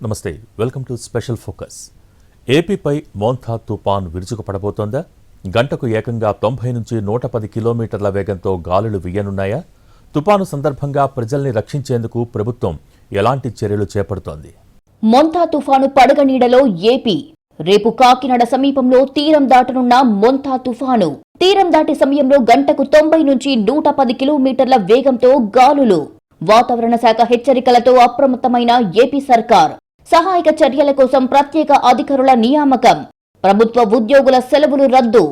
నమస్తే welcome to special focus. ఏపీపై Montha తుపాన్ విరుచుకుపడబోతోందా? గంటకు ఏకంగా తొంభై నుంచి నూట పది కిలోమీటర్ల వేగంతో గాలులు వీయనున్నాయా? తుపాను సందర్భంగా ప్రజల్ని రక్షించేందుకు ప్రభుత్వం ఎలాంటి చర్యలు చేపడుతోంది? మొంతా తుఫాను పడగ నీడలో ఏపీ. రేపు కాకినాడ సమీపంలో తీరం దాటనున్న మొంతా తుఫాను. తీరం దాటే సమయంలో గంటకు తొంభై నుంచి నూట పది కిలోమీటర్ల వేగంతో గాలులు. వాతావరణ శాఖ హెచ్చరికలతో అప్రమత్తమైన ఏపీ సర్కార్. సహాయక చర్యల కోసం ప్రత్యేక అధికారుల నియామకం. ప్రభుత్వ ఉద్యోగుల సెలవులు రద్దు.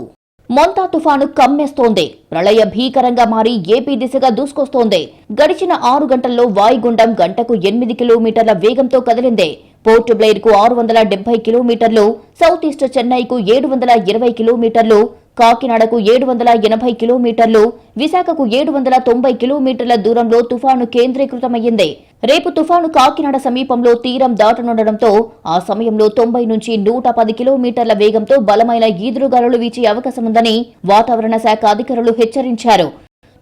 మొంతా తుఫాను కమ్మేస్తోంది. ప్రళయ భీకరంగా మారి ఏపీ దిశగా దూసుకొస్తోంది. గడిచిన ఆరు గంటల్లో వాయుగుండం గంటకు ఎనిమిది కిలోమీటర్ల వేగంతో కదిలింది. పోర్ట్ బ్లెయిర్కు ఆరు వందల డెబ్బై కిలోమీటర్లు సౌత్ ఈస్ట్ చెన్నైకు ఏడు వందల ఇరవై కిలోమీటర్లు కాకినాడకు ఏడు వందల ఎనభై కిలోమీటర్లు విశాఖకు ఏడు వందల తొంభై కిలోమీటర్ల దూరంలో తుఫాను కేంద్రీకృతమయ్యింది రేపు తుఫాను కాకినాడ సమీపంలో తీరం దాటనుండడంతో ఆ సమయంలో తొంభై నుంచి నూట పది కిలోమీటర్ల వేగంతో బలమైన ఈదురుగాలులు వీచే అవకాశముందని వాతావరణ శాఖ అధికారులు హెచ్చరించారు.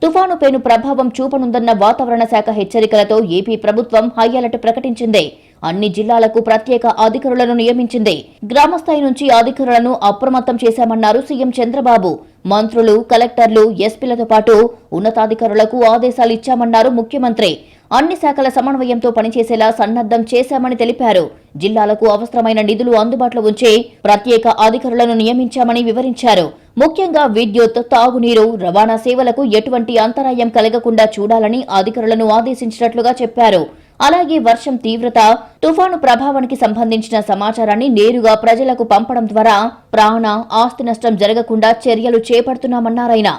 తుఫాను పేను ప్రభావం చూపనుందన్న వాతావరణ శాఖ హెచ్చరికలతో ఏపీ ప్రభుత్వం హై అలర్ట్ ప్రకటించింది. అన్ని జిల్లాలకు ప్రత్యేక అధికారులను నియమించింది. గ్రామస్థాయి నుంచి అధికారులను అప్రమత్తం చేశామన్నారు సీఎం చంద్రబాబు. మంత్రులు కలెక్టర్లు ఎస్పీలతో పాటు ఉన్నతాధికారులకు ఆదేశాలు ఇచ్చామన్నారు ముఖ్యమంత్రి. అన్ని శాఖల సమన్వయంతో పనిచేసేలా సన్నద్ధం చేశామని తెలిపారు. జిల్లాలకు అవసరమైన నిధులు అందుబాటులో ఉంచి ప్రత్యేక అధికారులను నియమించామని వివరించారు. ముఖ్యంగా విద్యుత్ తాగునీరు రవాణా సేవలకు ఎటువంటి అంతరాయం కలగకుండా చూడాలని అధికారులను ఆదేశించినట్లుగా చెప్పారు. అలాగే వర్షం తీవ్రత తుఫాను ప్రభావానికి సంబంధించిన సమాచారాన్ని నేరుగా ప్రజలకు పంపడం ద్వారా ప్రాణ ఆస్తి నష్టం జరగకుండా చర్యలు చేపడుతున్నామన్నారాయన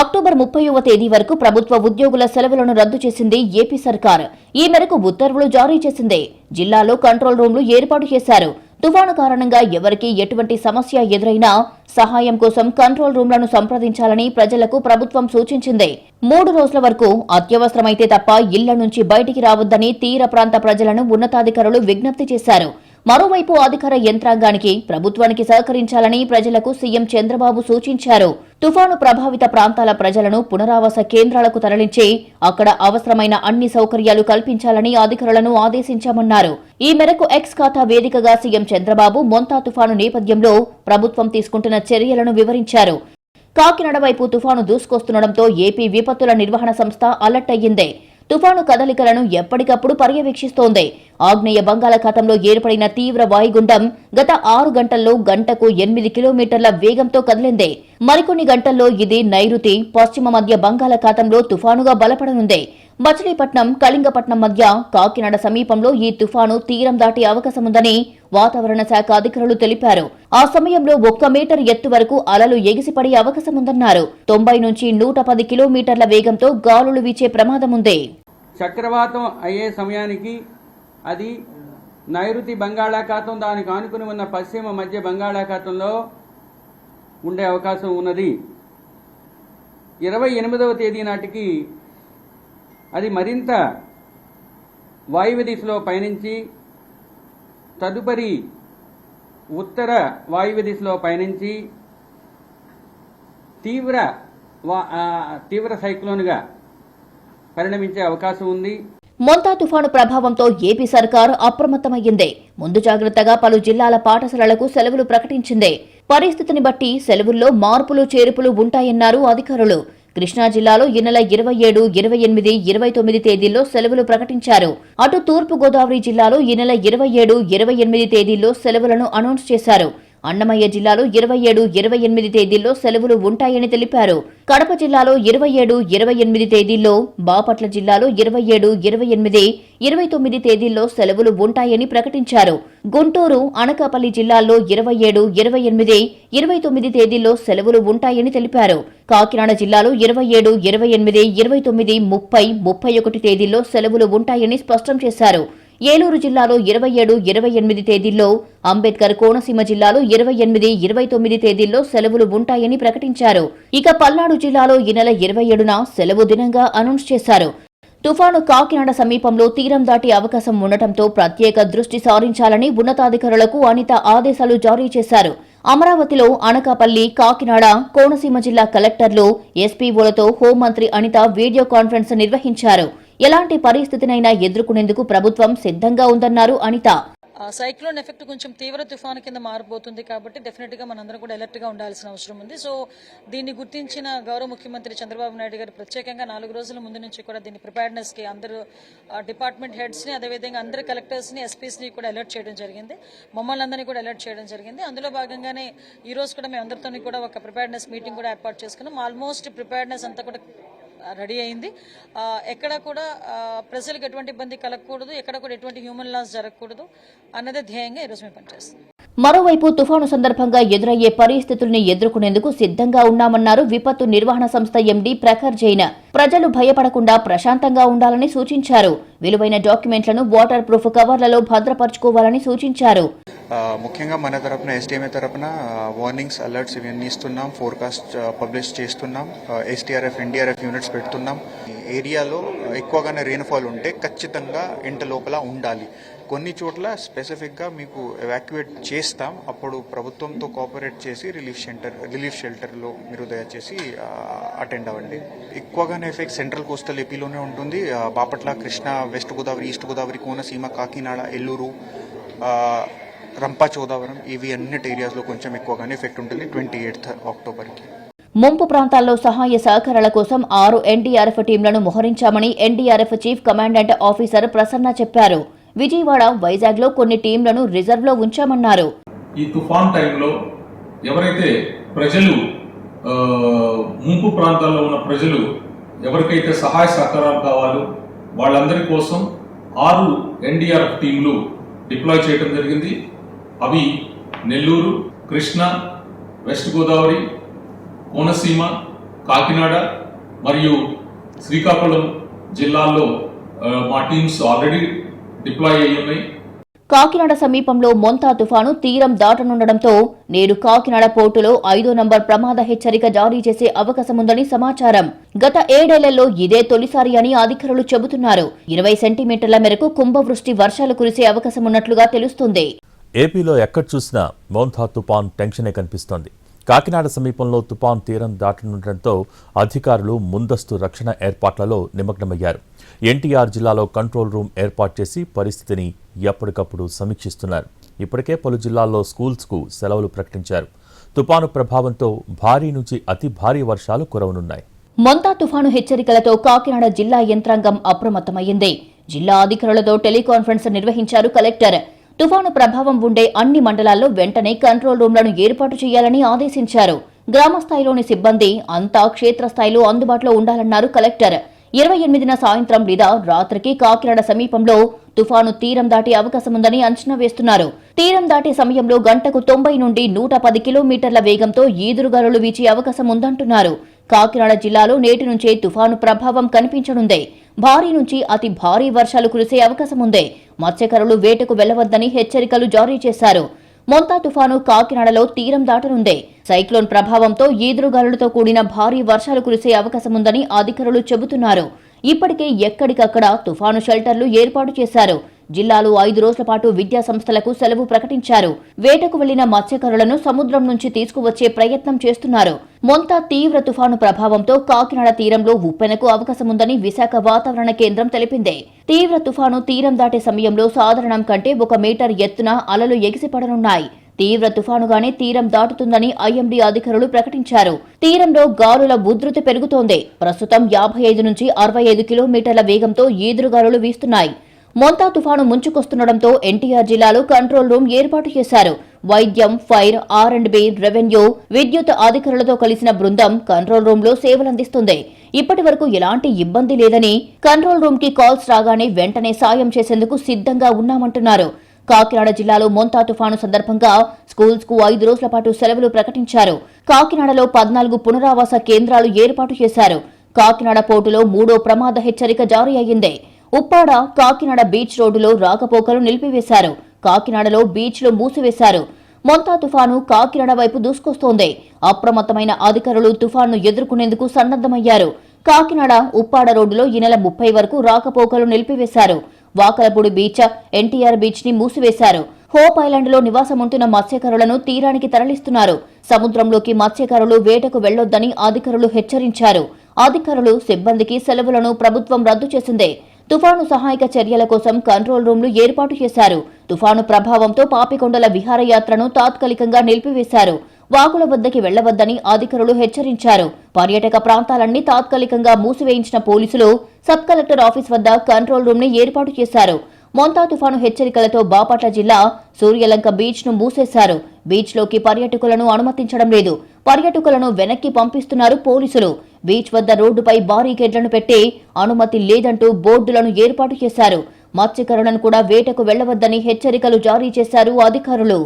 అక్టోబర్ ముప్పైవ తేదీ వరకు ప్రభుత్వ ఉద్యోగుల సెలవులను రద్దు చేసింది ఏపీ సర్కార్. ఈ మేరకు ఉత్తర్వులు జారీ చేసింది. జిల్లాలో కంట్రోల్ రూమ్లు ఏర్పాటు చేశారు. తుఫాను కారణంగా ఎవరికి ఎటువంటి సమస్య ఎదురైనా సహాయం కోసం కంట్రోల్ రూమ్లను సంప్రదించాలని ప్రజలకు ప్రభుత్వం సూచించింది. మూడు రోజుల వరకు అత్యవసరమైతే తప్ప ఇళ్ళ నుంచి బయటికి రావద్దని తీర ప్రాంత ప్రజలను ఉన్నతాధికారులు విజ్ఞప్తి చేశారు. మరోవైపు అధికార యంత్రాంగానికి ప్రభుత్వానికి సహకరించాలని ప్రజలకు సీఎం చంద్రబాబు సూచించారు. తుఫాను ప్రభావిత ప్రాంతాల ప్రజలను పునరావాస కేంద్రాలకు తరలించి అక్కడ అవసరమైన అన్ని సౌకర్యాలు కల్పించాలని అధికారులను ఆదేశించామన్నారు. ఈ మేరకు ఎక్స్ ఖాతా వేదికగా సీఎం చంద్రబాబు మొంతా తుఫాను నేపథ్యంలో ప్రభుత్వం తీసుకుంటున్న చర్యలను వివరించారు. కాకినాడ వైపు తుఫాను దూసుకొస్తుండటంతో ఏపీ విపత్తుల నిర్వహణ సంస్థ అలర్ట్ అయ్యిందే. తుఫాను కదలికలను ఎప్పటికప్పుడు పర్యవేక్షిస్తోంది. ఆగ్నేయ బంగాళాఖాతంలో ఏర్పడిన తీవ్ర వాయుగుండం గత ఆరు గంటల్లో గంటకు ఎనిమిది కిలోమీటర్ల వేగంతో కదిలింది. మరికొన్ని గంటల్లో ఇది నైరుతి పశ్చిమ మధ్య బంగాళాఖాతంలో తుఫానుగా బలపడనుంది. మచిలీపట్నం కళింగపట్నం మధ్య కాకినాడ సమీపంలో ఈ తుఫాను తీరం దాటే అవకాశముందని వాతావరణ శాఖ అధికారులు తెలిపారు. ఆ సమయంలో ఒక్క మీటర్ ఎత్తు వరకు అలలు ఎగిసిపడే అవకాశముందన్నారు. తొంభై నుంచి నూట పది కిలోమీటర్ల వేగంతో గాలులు వీచే ప్రమాదముంది. చక్రవాతం అయ్యే సమయానికి అది నైరుతి బంగాళాఖాతం దానికి ఆనుకుని ఉన్న పశ్చిమ మధ్య బంగాళాఖాతంలో ఉండే అవకాశం ఉన్నది. ఇరవై ఎనిమిదవ తేదీ నాటికి అది మరింత వాయువ్య దిశలో పయనించి తదుపరి ఉత్తర వాయువ్య దిశలో పయనించి తీవ్ర వా- తీవ్ర సైక్లోన్గా పరిణమించే అవకాశం ఉంది. మొంతా తుఫాను ప్రభావంతో ఏపీ సర్కారు అప్రమత్తమయ్యింది. ముందు జాగ్రత్తగా పలు జిల్లాల పాఠశాలలకు సెలవులు ప్రకటించింది. పరిస్థితిని బట్టి సెలవుల్లో మార్పులు చేర్పులు ఉంటాయన్నారు అధికారులు. కృష్ణా జిల్లాలో ఈ నెల ఇరవై ఏడు ఇరవై ఎనిమిది ఇరవై తొమ్మిది తేదీల్లో సెలవులు ప్రకటించారు. అటు తూర్పు గోదావరి జిల్లాలో ఈ నెల ఇరవై ఏడు ఇరవై ఎనిమిది తేదీల్లో సెలవులను అనౌన్స్ చేశారు. అన్నమయ్య జిల్లాలో ఇరవై ఏడు ఇరవై ఎనిమిది తేదీల్లో సెలవులు ఉంటాయని తెలిపారు. కడప జిల్లాలో ఇరవై ఏడు ఇరవై ఎనిమిది తేదీల్లో బాపట్ల జిల్లాలో ఇరవై ఏడు ఇరవై ఎనిమిది ఇరవై తొమ్మిది తేదీల్లో సెలవులు ఉంటాయని ప్రకటించారు. గుంటూరు అనకాపల్లి జిల్లాల్లో ఇరవై ఏడు ఇరవై ఎనిమిది ఇరవై తొమ్మిది తేదీల్లో సెలవులు ఉంటాయని తెలిపారు. కాకినాడ జిల్లాలో ఇరవై ఏడు ఇరవై ఎనిమిది ఇరవై తొమ్మిది ముప్పై ముప్పై ఒకటి తేదీల్లో సెలవులు ఉంటాయని స్పష్టం చేశారు. ఏలూరు జిల్లాలో ఇరవై ఏడు ఇరవై ఎనిమిది తేదీల్లో అంబేద్కర్ కోనసీమ జిల్లాలో ఇరవై ఎనిమిది ఇరవై తొమ్మిది తేదీల్లో సెలవులు ఉంటాయని ప్రకటించారు. ఇక పల్నాడు జిల్లాలో ఈ నెల ఇరవై ఏడున సెలవు దినంగా అనౌన్స్ చేశారు. తుఫాను కాకినాడ సమీపంలో తీరం దాటి అవకాశం ఉండటంతో ప్రత్యేక దృష్టి సారించాలని ఉన్నతాధికారులకు అనిత ఆదేశాలు జారీ చేశారు. అమరావతిలో అనకాపల్లి కాకినాడ కోనసీమ జిల్లా కలెక్టర్లు ఎస్పీఓలతో హోంమంత్రి అనిత వీడియో కాన్ఫరెన్స్ నిర్వహించారు. ఎలాంటి పరిస్థితినైనా ఎదుర్కొనేందుకు ప్రభుత్వం సిద్ధంగా ఉందన్నారు అనిత. సైక్లోన్ ఎఫెక్ట్ కొంచెం తీవ్ర తుఫాను కింద మారిపోతుంది కాబట్టి డెఫినెట్గా మనందరం కూడా అలర్ట్గా ఉండాల్సిన అవసరం ఉంది. సో దీన్ని గుర్తించిన గౌరవ ముఖ్యమంత్రి చంద్రబాబు నాయుడు గారు ప్రత్యేకంగా నాలుగు రోజుల ముందు నుంచి కూడా దీన్ని ప్రిపేర్నెస్కి అందరూ డిపార్ట్మెంట్ హెడ్స్ని అదేవిధంగా అందరు కలెక్టర్స్ని ఎస్పీస్ని కూడా అలర్ట్ చేయడం జరిగింది. మమ్మల్ని అందరినీ కూడా అలర్ట్ చేయడం జరిగింది. అందులో భాగంగానే ఈ రోజు కూడా మేము అందరితో కూడా ఒక ప్రిపేర్నెస్ మీటింగ్ కూడా ఏర్పాటు చేసుకున్నాం. ఆల్మోస్ట్ ప్రిపేర్నెస్ అంతా కూడా రెడీ అయింది. ఎక్కడ కూడా ప్రజలకు ఎటువంటి ఇబ్బంది కలగకూడదు ఎక్కడ కూడా ఎటువంటి హ్యూమన్ లాస్ జరగకూడదు అన్నదే ధ్యేయంగా ఈరోజు మేము పనిచేస్తాం మరోవైపు తుఫాను సందర్భంగా ఎదురయ్యే పరిస్థితుల్ని ఎదుర్కొనేందుకు సిద్ధంగా ఉన్నామన్నారు విపత్తు నిర్వహణ సంస్థ ఎండీ ప్రఖర్ జైన్. ప్రజలు భయపడకుండా ప్రశాంతంగా ఉండాలని సూచించారు. విలువైన డాక్యుమెంట్లను వాటర్ ప్రూఫ్ కవర్లలో భద్రపరచుకోవాలని సూచించారు. ముఖ్యంగా మన తరపున ఎస్డిఎంఏ తరపున వార్నింగ్స్ అలర్ట్స్ ఇవన్నీ ఇస్తున్నాం ఫోర్కాస్ట్ పబ్లిష్ చేస్తున్నాం ఎస్టీఆర్ఎఫ్ ఎన్డీఆర్ఎఫ్ యూనిట్స్ పెడుతున్నాం. ఏరియాలో ఎక్కువగానే రెయిన్ఫాల్ ఉంటే ఖచ్చితంగా ఇంట లోపల ఉండాలి. కొన్ని చోట్ల స్పెసిఫిక్గా మీకు ఎవాక్యుయేట్ చేస్తాం. అప్పుడు ప్రభుత్వంతో కోఆపరేట్ చేసి రిలీఫ్ షెల్టర్ రిలీఫ్ షెల్టర్లో మీరు దయచేసి అటెండ్ అవ్వండి. ఎక్కువగానే ఎఫెక్ట్ సెంట్రల్ కోస్టల్ ఏపీలోనే ఉంటుంది. బాపట్ల కృష్ణా వెస్ట్ గోదావరి ఈస్ట్ గోదావరి కోనసీమ కాకినాడ ఎల్లూరు రంపచోదావరం ఇవి అన్నిటి ఏరియాస్లో కొంచెం ఎక్కువగానే ఎఫెక్ట్ ఉంటుంది ట్వంటీ ఎయిత్ అక్టోబర్కి ముంపు ప్రాంతాల్లో సహాయ సహకారాల కోసం ఆరు ఎన్డీఆర్ఎఫ్ టీంలను మోహరించామని NDRF chief commandant officer Prasanna చెప్పారు. విజయవాడ వైజాగ్లో కొన్ని టీంలను రిజర్వ్లో ఉంచామన్నారు. ఈ తుఫాన్ టైంలో ఎవరైతే ప్రజలు ముంపు ప్రాంతాల్లో ఉన్న ప్రజలు ఎవరికైతే సహాయ సహకారాలు కావాలో వాళ్ళందరి కోసం ఆరు ఎన్డీఆర్ఎఫ్ టీంలు డిప్లాయ్ చేయడం జరిగింది. అవి నెల్లూరు కృష్ణా వెస్ట్ గోదావరి కోనసీమ కాకినాడ మరియు శ్రీకాకుళం జిల్లాల్లో మా టీమ్స్ ఆల్రెడీ డిప్లాయ్ అయ్యి ఉన్నాయి కాకినాడ సమీపంలో మొంతా తుఫాను తీరం దాటనుండటంతో నేడు కాకినాడ పోర్టులో ఐదో నంబర్ ప్రమాద హెచ్చరిక జారీ చేసే అవకాశముందని సమాచారం. గత ఏడేళ్ళలో ఇదే తొలిసారి అని అధికారులు చెబుతున్నారు. ఇరవై సెంటీమీటర్ల మేరకు కుంభవృష్టి వర్షాలు కురిసే అవకాశమున్నట్లుగా తెలుస్తుంది. ఏపీలో ఎక్కడ చూసినా మౌంథా తుపాన్ టెన్షనే కనిపిస్తోంది. కాకినాడ సమీపంలో తుపాన్ తీరం దాటనుండటంతో అధికారులు ముందస్తు రక్షణ ఏర్పాట్లలో నిమగ్నమయ్యారు. ఎన్టీఆర్ జిల్లాలో కంట్రోల్ రూమ్ ఏర్పాటు చేసి పరిస్థితిని ఎప్పటికప్పుడు సమీక్షిస్తున్నారు. ఇప్పటికే పలు జిల్లాల్లో స్కూల్స్కు సెలవులు ప్రకటించారు. తుపాను ప్రభావంతో భారీ నుంచి అతి భారీ వర్షాలు కురవనున్నాయి. మొంతా తుఫాను హెచ్చరికలతో కాకినాడ జిల్లా యంత్రాంగం అప్రమత్తమైంది జిల్లా అధికారులతో టెలికాన్ఫరెన్స్ నిర్వహించారు కలెక్టర్. తుఫాను ప్రభావం ఉండే అన్ని మండలాల్లో వెంటనే కంట్రోల్ రూమ్లను ఏర్పాటు చేయాలని ఆదేశించారు. గ్రామ స్థాయిలోని సిబ్బంది అంతా క్షేత్రస్థాయిలో అందుబాటులో ఉండాలన్నారు కలెక్టర్. ఇరవై ఎనిమిదిన సాయంత్రం లేదా రాత్రికి కాకినాడ సమీపంలో తుఫాను తీరం దాటే అవకాశముందని అంచనా వేస్తున్నారు. తీరం దాటే సమయంలో గంటకు తొంభై నుండి నూట పది కిలోమీటర్ల వేగంతో ఈదురుగాలులు వీచే అవకాశం ఉందంటున్నారు. కాకినాడ జిల్లాలో నేటి నుంచే తుఫాను ప్రభావం కనిపించనుంది. భారీ నుంచి అతి భారీ వర్షాలు కురిసే అవకాశం ఉంది. మత్స్యకారులు వేటకు వెళ్ళవద్దని హెచ్చరికలు జారీ చేశారు. మొంతా తుఫాను కాకినాడలో తీరం దాటనుంది. సైక్లోన్ ప్రభావంతో ఈదురుగాలులతో కూడిన భారీ వర్షాలు కురిసే అవకాశముందని అధికారులు చెబుతున్నారు. ఇప్పటికే ఎక్కడికక్కడ తుఫాను షెల్టర్లు ఏర్పాటు చేశారు. జిల్లాలో ఐదు రోజుల పాటు విద్యా సంస్థలకు సెలవు ప్రకటించారు. వేటకు వెళ్ళిన మత్స్యకారులను సముద్రం నుంచి తీసుకువచ్చే ప్రయత్నం చేస్తున్నారు. మొంతా తీవ్ర తుఫాను ప్రభావంతో కాకినాడ తీరంలో ఉప్పెనకు అవకాశముందని విశాఖ వాతావరణ కేంద్రం తెలిపింది. తీవ్ర తుఫాను తీరం దాటే సమయంలో సాధారణం కంటే ఒక మీటర్ ఎత్తున అలలు ఎగిసిపడనున్నాయి. తీవ్ర తుఫానుగానే తీరం దాటుతుందని ఐఎండీ అధికారులు ప్రకటించారు. తీరంలో గాలుల ఉధృతి పెరుగుతోంది. ప్రస్తుతం యాభై ఐదు నుంచి అరవై ఐదు కిలోమీటర్ల వేగంతో ఈదురుగాలులు వీస్తున్నాయి. మొంతా తుఫాను ముంచుకొస్తుండటంతో ఎన్టీఆర్ జిల్లాలో కంట్రోల్ రూమ్ ఏర్పాటు చేశారు. వైద్యం fire R and B revenue విద్యుత్ అధికారులతో కలిసిన బృందం కంట్రోల్ రూమ్లో సేవలందిస్తుంది. ఇప్పటి వరకు ఎలాంటి ఇబ్బంది లేదని కంట్రోల్ రూమ్కి కాల్స్ రాగానే వెంటనే సాయం చేసేందుకు సిద్ధంగా ఉన్నామంటున్నారు. కాకినాడ జిల్లాలో మొంతా తుఫాను సందర్భంగా స్కూల్స్కు ఐదు రోజుల పాటు సెలవులు ప్రకటించారు. కాకినాడలో పద్నాలుగు పునరావాస కేంద్రాలు ఏర్పాటు చేశారు. కాకినాడ పోర్టులో మూడో ప్రమాద హెచ్చరిక జారీ అయ్యింది. ఉప్పాడ కాకినాడ బీచ్ రోడ్డులో రాకపోకలు నిలిపివేశారు. కాకినాడలో బీచ్లు మూసివేశారు. మొంతా తుఫాను కాకినాడ వైపు దూసుకొస్తోంది. అప్రమత్తమైన అధికారులు తుఫాను ఎదుర్కొనేందుకు సన్నద్దమయ్యారు కాకినాడ ఉప్పాడ రోడ్డులో ఈ నెల ముప్పై వరకు రాకపోకలు నిలిపివేశారు. వాకలపూడి బీచ్ ఎన్టీఆర్ బీచ్ని మూసివేశారు. హోప్ ఐలాండ్లో నివాసముంటున్న మత్స్యకారులను తీరానికి తరలిస్తున్నారు. సముద్రంలోకి మత్స్యకారులు వేటకు వెళ్ళొద్దని అధికారులు హెచ్చరించారు. అధికారులు సిబ్బందికి సెలవులను ప్రభుత్వం రద్దు చేసింది. తుఫాను సహాయక చర్యల కోసం కంట్రోల్ రూమ్లు ఏర్పాటు చేశారు. తుఫాను ప్రభావంతో పాపికొండల విహారయాత్రను తాత్కాలికంగా నిలిపివేశారు. వాగుల వద్దకి వెళ్ళవద్దని అధికారులు హెచ్చరించారు. పర్యాటక ప్రాంతాలన్నీ తాత్కాలికంగా మూసివేయించిన పోలీసులు సబ్ కలెక్టర్ ఆఫీస్ వద్ద కంట్రోల్ రూమ్ని ఏర్పాటు చేశారు. మొంతా తుఫాను హెచ్చరికలతో బాపట్ల జిల్లా సూర్యలంక బీచ్ను మూసేశారు. బీచ్లోకి పర్యాటకులను అనుమతించడం లేదు. పర్యాటకులను వెనక్కి పంపిస్తున్నారు పోలీసులు. బీచ్ వద్ద రోడ్డుపై బారీకేడ్లను పెట్టి అనుమతి లేదంటూ బోర్డులను ఏర్పాటు చేశారు. మత్స్యకారులను కూడా వేటకు వెళ్ళవద్దని హెచ్చరికలు జారీ చేశారు అధికారులు.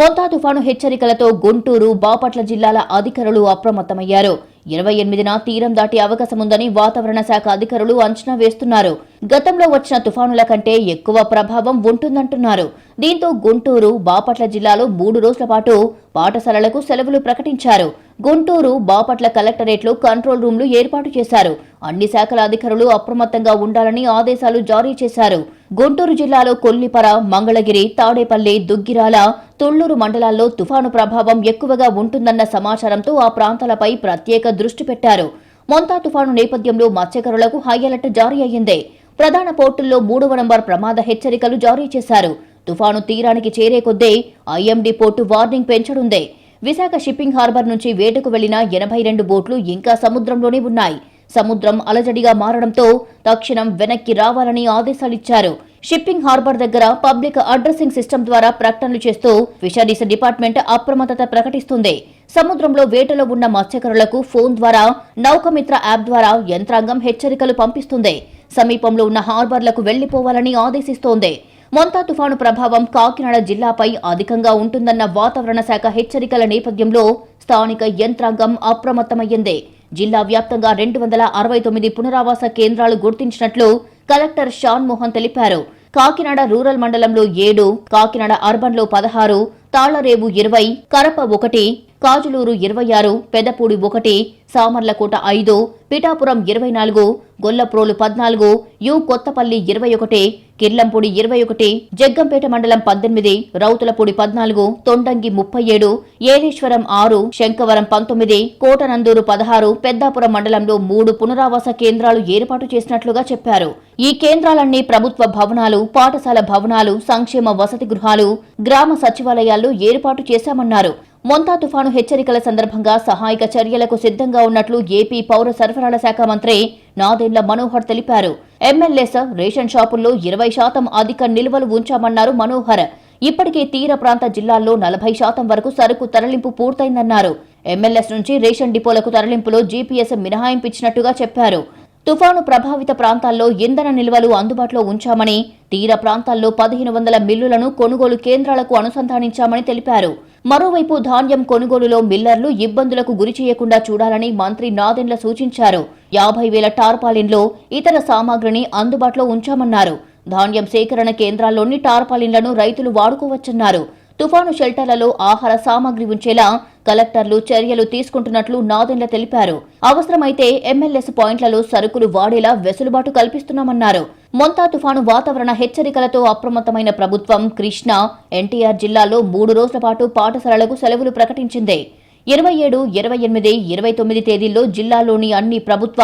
మొంతా తుఫాను హెచ్చరికలతో గుంటూరు బాపట్ల జిల్లాల అధికారులు అప్రమత్తమయ్యారు. ఇరవై ఎనిమిదిన తీరం దాటి అవకాశం ఉందని వాతావరణ శాఖ అధికారులు అంచనా వేస్తున్నారు. గతంలో వచ్చిన తుఫానుల కంటే ఎక్కువ ప్రభావం ఉంటుందంటున్నారు. దీంతో గుంటూరు బాపట్ల జిల్లాలో మూడు రోజుల పాటు పాఠశాలలకు సెలవులు ప్రకటించారు. గుంటూరు బాపట్ల కలెక్టరేట్లో కంట్రోల్ రూమ్లు ఏర్పాటు చేశారు. అన్ని శాఖల అధికారులు అప్రమత్తంగా ఉండాలని ఆదేశాలు జారీ చేశారు. గుంటూరు జిల్లాలో కొల్లిపర మంగళగిరి తాడేపల్లి దుగ్గిరాల తుళ్ళూరు మండలాల్లో తుఫాను ప్రభావం ఎక్కువగా ఉంటుందన్న సమాచారంతో ఆ ప్రాంతాలపై ప్రత్యేక దృష్టి పెట్టారు. మొంతా తుఫాను నేపథ్యంలో మత్స్యకారులకు హై అలర్ట్ జారీ అయ్యింది. ప్రధాన పోర్టుల్లో మూడవ నంబర్ ప్రమాద హెచ్చరికలు జారీ చేశారు. తుఫాను తీరానికి చేరే కొద్దీ ఐఎండీ పోర్టు వార్నింగ్ పెంచడుందే విశాఖ షిప్పింగ్ హార్బర్ నుంచి వేటకు వెళ్ళిన ఎనభై రెండు బోట్లు ఇంకా సముద్రంలోనే ఉన్నాయి. సముద్రం అలజడిగా మారడంతో తక్షణం వెనక్కి రావాలని ఆదేశాలిచ్చారు. షిప్పింగ్ హార్బర్ దగ్గర పబ్లిక్ అడ్రసింగ్ సిస్టమ్ ద్వారా ప్రకటనలు చేస్తూ ఫిషరీస్ డిపార్ట్మెంట్ అప్రమత్తత ప్రకటిస్తుంది. సముద్రంలో వేటలో ఉన్న మత్స్యకారులకు ఫోన్ ద్వారా నౌకమిత్ర యాప్ ద్వారా యంత్రాంగం హెచ్చరికలు పంపిస్తుంది. సమీపంలో ఉన్న హార్బర్లకు వెళ్ళిపోవాలని ఆదేశిస్తోంది. మొంతా తుఫాను ప్రభావం కాకినాడ జిల్లాపై అధికంగా ఉంటుందన్న వాతావరణ శాఖ హెచ్చరికల నేపథ్యంలో స్థానిక యంత్రాంగం అప్రమత్తమయ్యింది. జిల్లా వ్యాప్తంగా రెండు వందల అరవై తొమ్మిది పునరావాస కేంద్రాలు గుర్తించినట్లు కలెక్టర్ షాన్ మోహన్ తెలిపారు. కాకినాడ రూరల్ మండలంలో ఏడు కాకినాడ అర్బన్లో పదహారు తాళ్ళరేవు ఇరవై కరప ఒకటి కాజులూరు ఇరవై ఆరు పెదపూడి ఒకటి సామర్లకోట ఐదు పిఠాపురం ఇరవై నాలుగు గొల్లప్రోలు పద్నాలుగు యు కొత్తపల్లి ఇరవై ఒకటి కిర్లంపూడి ఇరవై ఒకటి జగ్గంపేట మండలం పద్దెనిమిది రౌతులపూడి పద్నాలుగు తొండంగి ముప్పై ఏడు ఏలేశ్వరం ఆరు శంకవరం పంతొమ్మిది కోటనందూరు పదహారు పెద్దాపురం మండలంలో మూడు పునరావాస కేంద్రాలు ఏర్పాటు చేసినట్లుగా చెప్పారు. ఈ కేంద్రాలన్నీ ప్రభుత్వ భవనాలు పాఠశాల భవనాలు సంక్షేమ వసతి గృహాలు గ్రామ సచివాలయాల్లో ఏర్పాటు చేశామన్నారు. మొంతా తుఫాను హెచ్చరికల సందర్భంగా సహాయక చర్యలకు సిద్ధంగా ఉన్నట్లు ఏపీ పౌర సరఫరాల శాఖ మంత్రి నాదెండ్ల మనోహర్ తెలిపారు. ఎమ్మెల్యేస్ రేషన్ షాపుల్లో ఇరవై శాతం అధిక నిల్వలు ఉంచామన్నారు మనోహర్. ఇప్పటికే తీర ప్రాంత జిల్లాల్లో నలభై శాతం వరకు సరుకు తరలింపు పూర్తయిందన్నారు. ఎమ్మెల్యేస్ నుంచి రేషన్ డిపోలకు తరలింపులో జీపీఎస్ మినహాయింపిచ్చినట్టుగా చెప్పారు. తుఫాను ప్రభావిత ప్రాంతాల్లో ఇంధన నిల్వలు అందుబాటులో ఉంచామని తీర ప్రాంతాల్లో పదిహేను వందల మిల్లులను కొనుగోలు కేంద్రాలకు అనుసంధానించామని తెలిపారు. మరోవైపు ధాన్యం కొనుగోలులో మిల్లర్లు ఇబ్బందులకు గురి చేయకుండా చూడాలని మంత్రి నాదెండ్ల సూచించారు. యాభై వేల టార్పాలిన్లో ఇతర సామాగ్రిని అందుబాటులో ఉంచామన్నారు. ధాన్యం సేకరణ కేంద్రాల్లోని టార్పాలిన్లను రైతులు వాడుకోవచ్చన్నారు. తుఫాను షెల్టర్లలో ఆహార సామాగ్రి ఉంచేలా కలెక్టర్లు చర్యలు తీసుకుంటున్నట్లు నాదెండ్ల తెలిపారు. అవసరమైతే ఎమ్మెల్యేస్ పాయింట్లలో సరుకులు వాడేలా వెసులుబాటు కల్పిస్తున్నామన్నారు. మొంతా తుఫాను వాతావరణ హెచ్చరికలతో అప్రమత్తమైన ప్రభుత్వం కృష్ణా ఎన్టీఆర్ జిల్లాలో మూడు రోజుల పాటు పాఠశాలలకు సెలవులు ప్రకటించింది. ఇరవై ఏడు ఇరవై ఎనిమిది ఇరవై తొమ్మిది తేదీల్లో జిల్లాలోని అన్ని ప్రభుత్వ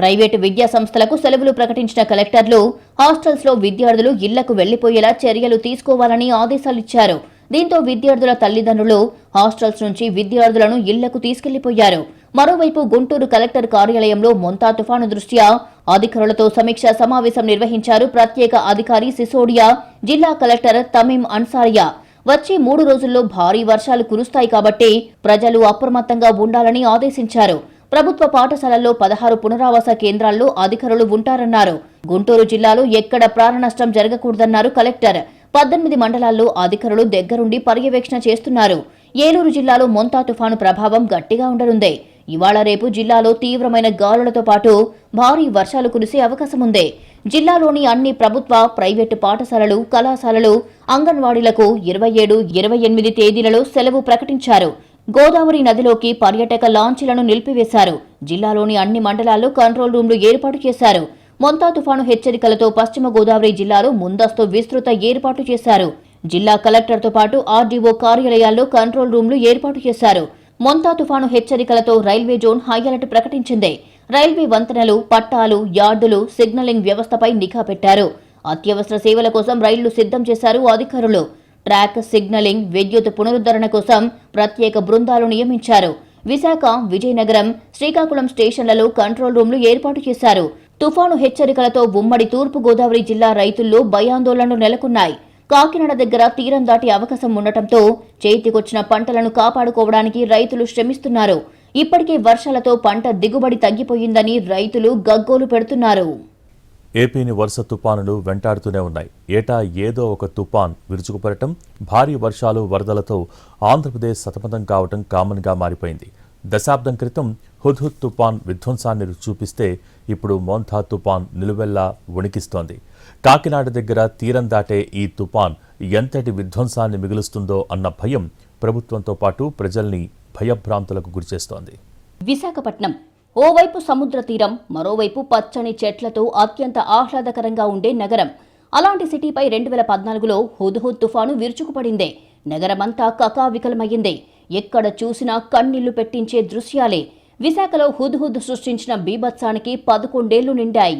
ప్రైవేటు విద్యా సంస్థలకు సెలవులు ప్రకటించిన కలెక్టర్లు హాస్టల్స్లో విద్యార్థులు ఇళ్ళకు వెళ్ళిపోయేలా చర్యలు తీసుకోవాలని ఆదేశాలిచ్చారు. దీంతో విద్యార్థుల తల్లిదండ్రులు హాస్టల్స్ నుంచి విద్యార్థులను ఇళ్ళకు తీసుకెళ్ళిపోయారు. మరోవైపు గుంటూరు కలెక్టర్ కార్యాలయంలో మొంతా తుఫాను దృష్ట్యా అధికారులతో సమీక్షా సమావేశం నిర్వహించారు ప్రత్యేక అధికారి సిసోడియా జిల్లా కలెక్టర్ తమీం అన్సారియా. వచ్చే మూడు రోజుల్లో భారీ వర్షాలు కురుస్తాయి కాబట్టి ప్రజలు అప్రమత్తంగా ఉండాలని ఆదేశించారు. ప్రభుత్వ పాఠశాలల్లో పదహారు పునరావాస కేంద్రాల్లో అధికారులు ఉంటారన్నారు. గుంటూరు జిల్లాలో ఎక్కడ ప్రాణ నష్టం జరగకూడదన్నారు కలెక్టర్. పద్దెనిమిది మండలాల్లో అధికారులు దగ్గరుండి పర్యవేక్షణ చేస్తున్నారు. ఏలూరు జిల్లాలో మొంతా తుఫాను ప్రభావం గట్టిగా ఉండనుంది. ఇవాళ రేపు జిల్లాలో తీవ్రమైన గాలులతో పాటు భారీ వర్షాలు కురిసే అవకాశం ఉంది. జిల్లాలోని అన్ని ప్రభుత్వ ప్రైవేటు పాఠశాలలు కళాశాలలు అంగన్వాడీలకు ఇరవై ఏడు ఇరవై ఎనిమిది తేదీలలో సెలవు ప్రకటించారు. గోదావరి నదిలోకి పర్యాటక లాంచీలను నిలిపివేశారు. జిల్లాలోని అన్ని మండలాల్లో కంట్రోల్ రూమ్లు ఏర్పాటు చేశారు. మొంతా తుఫాను హెచ్చరికలతో పశ్చిమ గోదావరి జిల్లాలో ముందస్తు విస్తృత ఏర్పాటు చేశారు. జిల్లా కలెక్టర్తో పాటు ఆర్డీఓ కార్యాలయాల్లో కంట్రోల్ రూమ్లు ఏర్పాటు చేశారు. మొంతా తుఫాను హెచ్చరికలతో రైల్వే జోన్ హై అలర్ట్ ప్రకటించింది. రైల్వే వంతెనలు పట్టాలు యార్డులు సిగ్నలింగ్ వ్యవస్థపై నిఘా పెట్టారు. అత్యవసర సేవల కోసం రైళ్ళు సిద్ధం చేశారు అధికారులు. ట్రాక్ సిగ్నలింగ్ విద్యుత్ పునరుద్ధరణ కోసం ప్రత్యేక బృందాలు నియమించారు. విశాఖ విజయనగరం శ్రీకాకుళం స్టేషన్లలో కంట్రోల్ రూమ్లు ఏర్పాటు చేశారు. తుఫాను హెచ్చరికలతో ఉమ్మడి తూర్పుగోదావరి జిల్లా రైతుల్లో భయాందోళనలు నెలకొన్నాయి. కాకినాడ దగ్గర తీరం దాటి అవకాశం ఉండటంతో చేతికొచ్చిన పంటలను కాపాడుకోవడానికి రైతులు శ్రమిస్తున్నారు. ఇప్పటికే వర్షాలతో పంట దిగుబడి తగ్గిపోయిందని రైతులు గగ్గోలు పెడుతున్నారు. ఏపీని వరుస తుపానులు వెంటాడుతూనే ఉన్నాయి. ఏటా ఏదో ఒక తుపాన్ విరుచుకుపడటం భారీ వర్షాలు వరదలతో ఆంధ్రప్రదేశ్ సతమతం కావటం కామన్గా మారిపోయింది. దశాబ్దం క్రితం హుద్హుద్ తుపాన్ విధ్వంసాన్ని చూపిస్తే ఇప్పుడు మోంథా తుపాన్ నిలువెల్లా వణికిస్తోంది. కాకినాడ దగ్గర తీరం దాటే ఈ తుపాన్ ఎంతటి విధ్వంసాన్ని మిగులుస్తుందో అన్న భయం ప్రభుత్వంతో పాటు ప్రజల్ని భయభ్రాంతులకు గురిచేస్తోంది. విశాఖపట్నం. ఓవైపు సముద్ర తీరం మరోవైపు పచ్చని చెట్లతో అత్యంత ఆహ్లాదకరంగా ఉండే నగరం. అలాంటి సిటీపై రెండు వేల పద్నాలుగులో హుద్హుద్ తుఫాను విరుచుకుపడిందే. నగరమంతా కకావికలమయ్యిందే ఎక్కడ చూసినా కన్నీళ్ళు పెట్టించే దృశ్యాలే. విశాఖలో హుద్హుద్ సృష్టించిన బీభత్సానికి పదకొండేళ్ళు నిండాయి.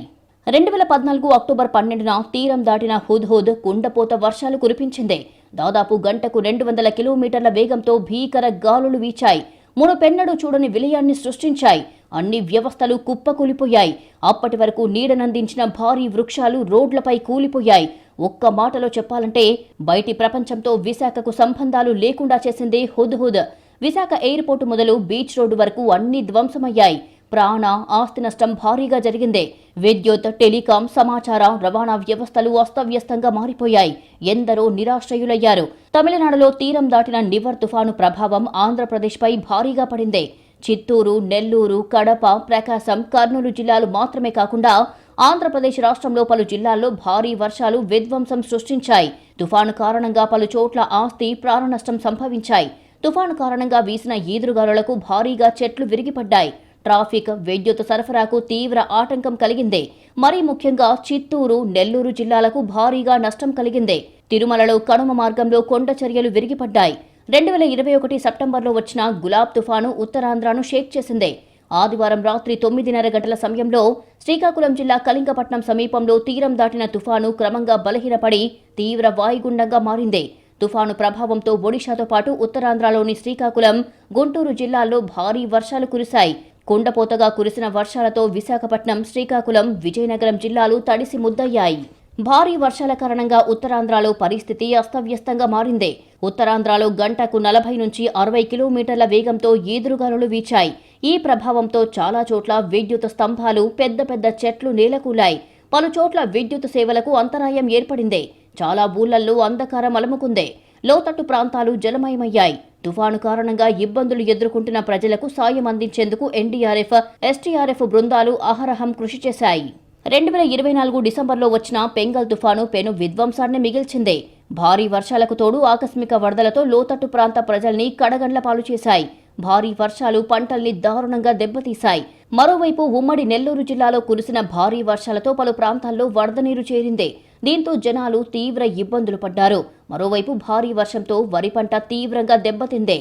రెండు వేల పద్నాలుగు అక్టోబర్ పన్నెండున తీరం దాటిన హుద్హుద్ కుండపోత వర్షాలు కురిపించిందే. దాదాపు గంటకు రెండు వందల కిలోమీటర్ల వేగంతో భీకర గాలులు వీచాయి. మునుపెన్నడూ చూడని విలయాన్ని సృష్టించాయి. అన్ని వ్యవస్థలు కుప్పకూలిపోయాయి. అప్పటి వరకు నీడనందించిన భారీ వృక్షాలు రోడ్లపై కూలిపోయాయి. ఒక్క మాటలో చెప్పాలంటే బయటి ప్రపంచంతో విశాఖకు సంబంధాలు లేకుండా చేసిందే హుద్హుద్. విశాఖ ఎయిర్పోర్టు మొదలు బీచ్ రోడ్డు వరకు అన్ని ధ్వంసమయ్యాయి. ప్రాణ ఆస్తి నష్టం భారీగా జరిగిందే. విద్యుత్ టెలికాం సమాచార రవాణా వ్యవస్థలు అస్తవ్యస్తంగా మారిపోయాయి. ఎందరో నిరాశ్రయులయ్యారు. తమిళనాడులో తీరం దాటిన నివర్ తుఫాను ప్రభావం ఆంధ్రప్రదేశ్పై భారీగా పడిందే. చిత్తూరు నెల్లూరు కడప ప్రకాశం కర్నూలు జిల్లాలు మాత్రమే కాకుండా ఆంధ్రప్రదేశ్ రాష్ట్రంలో పలు జిల్లాల్లో భారీ వర్షాలు విధ్వంసం సృష్టించాయి. తుఫాను కారణంగా పలు చోట్ల ఆస్తి ప్రాణనష్టం సంభవించాయి. తుఫాను కారణంగా వీసిన ఈదురుగాలులకు భారీగా చెట్లు విరిగిపడ్డాయి. ట్రాఫిక్ విద్యుత్ సరఫరాకు తీవ్ర ఆటంకం కలిగింది. మరీ ముఖ్యంగా చిత్తూరు నెల్లూరు జిల్లాలకు భారీగా నష్టం కలిగింది. తిరుమలలో కనుమ మార్గంలో కొండ చర్యలు విరిగిపడ్డాయి. రెండు వేల ఇరవై ఒకటి సెప్టెంబర్లో వచ్చిన గులాబ్ తుఫాను ఉత్తరాంధ్రను షేక్ చేసింది. ఆదివారం రాత్రి తొమ్మిదిన్నర గంటల సమయంలో శ్రీకాకుళం జిల్లా కళింగపట్నం సమీపంలో తీరం దాటిన తుఫాను క్రమంగా బలహీనపడి తీవ్ర వాయుగుండంగా మారింది. తుఫాను ప్రభావంతో ఒడిశాతో పాటు ఉత్తరాంధ్రలోని శ్రీకాకుళం గుంటూరు జిల్లాల్లో భారీ వర్షాలు కురిశాయి. కుండపోతగా కురిసిన వర్షాలతో విశాఖపట్నం శ్రీకాకుళం విజయనగరం జిల్లాలు తడిసి ముద్దయ్యాయి. భారీ వర్షాల కారణంగా ఉత్తరాంధ్రలో పరిస్థితి అస్తవ్యస్తంగా మారిందే. ఉత్తరాంధ్రలో గంటకు నలభై నుంచి అరవై కిలోమీటర్ల వేగంతో ఈదురుగాలులు వీచాయి. ఈ ప్రభావంతో చాలా చోట్ల విద్యుత్ స్తంభాలు పెద్ద పెద్ద చెట్లు నేలకూలాయి. పలుచోట్ల విద్యుత్ సేవలకు అంతరాయం ఏర్పడిందే. చాలా ఊళ్ళల్లో అంధకారం అలముకుందే. లోతట్టు ప్రాంతాలు జలమయమయ్యాయి. తుఫాను కారణంగా ఇబ్బందులు ఎదుర్కొంటున్న ప్రజలకు సాయం అందించేందుకు ఎన్డీఆర్ఎఫ్ ఎస్టీఆర్ఎఫ్ బృందాలు అహరహం కృషి చేశాయి. రెండు వేల ఇరవై నాలుగు డిసెంబర్లో వచ్చిన పెంగల్ తుఫాను పెను విధ్వంసాన్ని మిగిల్చిందే. భారీ వర్షాలకు తోడు ఆకస్మిక వరదలతో లోతట్టు ప్రాంత ప్రజల్ని కడగండ్ల పాలు చేశాయి. భారీ వర్షాలు పంటల్ని దారుణంగా దెబ్బతీశాయి. మరోవైపు ఉమ్మడి నెల్లూరు జిల్లాలో కురిసిన భారీ వర్షాలతో పలు ప్రాంతాల్లో వరద నీరు చేరిందే. దీంతో జనాలు తీవ్ర ఇబ్బందులు పడ్డారు. మరోవైపు భారీ వర్షంతో వరి పంట తీవ్రంగా దెబ్బతిందే.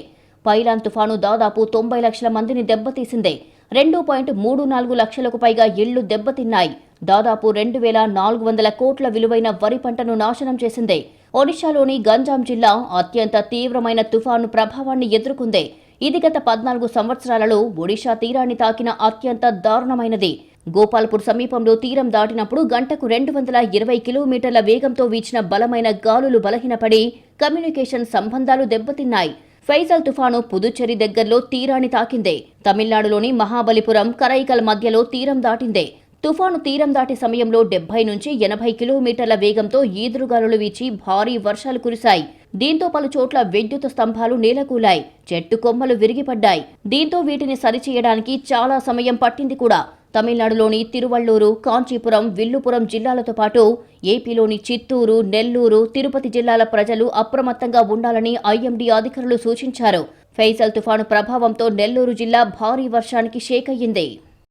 పైలాన్ తుఫాను దాదాపు తొంభై లక్షల మందిని దెబ్బతీసిందే. రెండు పాయింట్ మూడు నాలుగు లక్షలకు పైగా ఇళ్ళు దెబ్బతిన్నాయి. దాదాపు రెండు వేల నాలుగు వందల కోట్ల విలువైన వరి పంటను నాశనం చేసింది. ఒడిశాలోని గంజాం జిల్లా అత్యంత తీవ్రమైన తుఫాను ప్రభావాన్ని ఎదుర్కొంది. ఇది గత పద్నాలుగు సంవత్సరాలలో ఒడిషా తీరాన్ని తాకిన అత్యంత దారుణమైనది. గోపాల్పూర్ సమీపంలో తీరం దాటినప్పుడు గంటకు రెండు వందల ఇరవై కిలోమీటర్ల వేగంతో వీచిన బలమైన గాలులు బలహీనపడి కమ్యూనికేషన్ సంబంధాలు దెబ్బతిన్నాయి. ఫైజల్ తుఫాను పుదుచ్చేరి దగ్గరలో తీరాన్ని తాకిందే. తమిళనాడులోని మహాబలిపురం కరైకల్ మధ్యలో తీరం దాటిందే. తుఫాను తీరం దాటే సమయంలో డెబ్బై నుంచి ఎనభై కిలోమీటర్ల వేగంతో ఈదురుగాలులు వీచి భారీ వర్షాలు కురిశాయి. దీంతో పలు చోట్ల విద్యుత్ స్తంభాలు నేలకూలాయి. చెట్టు కొమ్మలు విరిగిపడ్డాయి. దీంతో వీటిని సరిచేయడానికి చాలా సమయం పట్టింది కూడా. తమిళనాడులోని తిరువళ్ళూరు కాంచీపురం విల్లుపురం జిల్లాలతో పాటు ఏపీలోని చిత్తూరు నెల్లూరు తిరుపతి జిల్లాల ప్రజలు అప్రమత్తంగా ఉండాలని ఐఎండీ అధికారులు సూచించారు. ఫైజల్ తుఫాను ప్రభావంతో నెల్లూరు జిల్లా భారీ వర్షానికి షేకయ్యింది.